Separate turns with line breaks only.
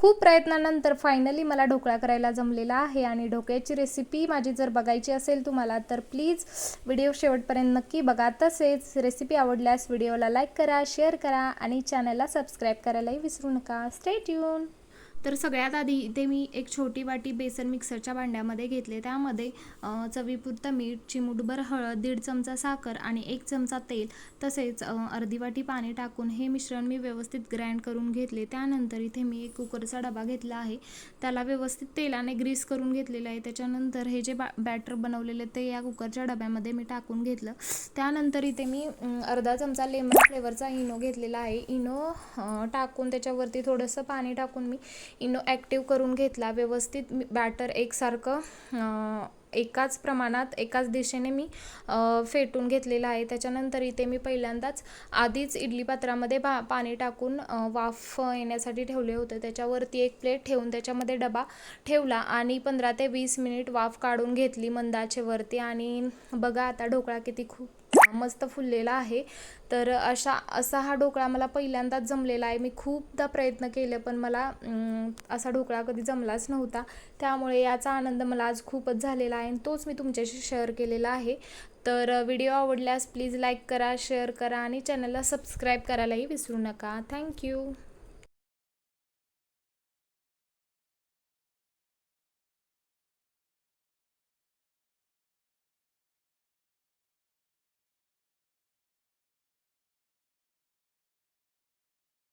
खूप प्रयत्नानंतर फायनली मला ढोकळा करायला जमलेला आहे आणि ढोकळ्याची रेसिपी माझी जर बघायची असेल तुम्हाला तर प्लीज व्हिडिओ शेवटपर्यंत नक्की बघा. तसेच रेसिपी आवडल्यास व्हिडिओला लाईक करा शेअर करा आणि चॅनलला सबस्क्राईब करायलाही विसरू नका. स्टे ट्यून तर सगळ्यात आधी इथे मी एक छोटी वाटी बेसन मिक्सरच्या भांड्यामध्ये घेतले. त्यामध्ये चवीपुरतं मीठ चिमूटभर हळद दीड चमचा साखर आणि एक चमचा तेल तसेच अर्धी वाटी पाणी टाकून हे मिश्रण मी व्यवस्थित ग्राइंड करून घेतले. त्यानंतर इथे मी एक कुकरचा डबा घेतला आहे. त्याला व्यवस्थित तेलाने ग्रीस करून घेतलेलं आहे. त्याच्यानंतर हे जे बॅ बॅटर बनवलेले ते या कुकरच्या डब्यामध्ये मी टाकून घेतलं. त्यानंतर इथे मी अर्धा चमचा लेमन फ्लेवरचा इनो घेतलेला आहे. इनो टाकून त्याच्यावरती थोडंसं पाणी टाकून मी इनो ॲक्टिव्ह करून घेतला. व्यवस्थित बॅटर एकसारखं एकाच प्रमाणात एकाच दिशेने मी फेटून घेतलेलं आहे. त्याच्यानंतर इथे मी पहिल्यांदाच आधीच इडली पात्रामध्ये भा पाणी टाकून वाफ येण्यासाठी ठेवले होते. त्याच्यावरती एक प्लेट ठेवून त्याच्यामध्ये डबा ठेवला आणि पंधरा ते वीस मिनिट वाफ काढून घेतली मंदाचेवरती. आणि बघा आता ढोकळा किती खूप मस्त फुललेला आहे. तर अशा असा हा ढोकळा मला पहिल्यांदाच जमलेला आहे. मी खूपदा प्रयत्न केले पण मला असा ढोकळा कधी जमलाच नव्हता. त्यामुळे याचा आनंद मला आज खूपच झालेला आहे आणि तोच मी तुमच्याशी शेअर केलेला आहे. तर व्हिडिओ आवडल्यास प्लीज लाईक करा शेअर करा आणि चॅनलला सबस्क्राईब करायलाही विसरू नका. थँक्यू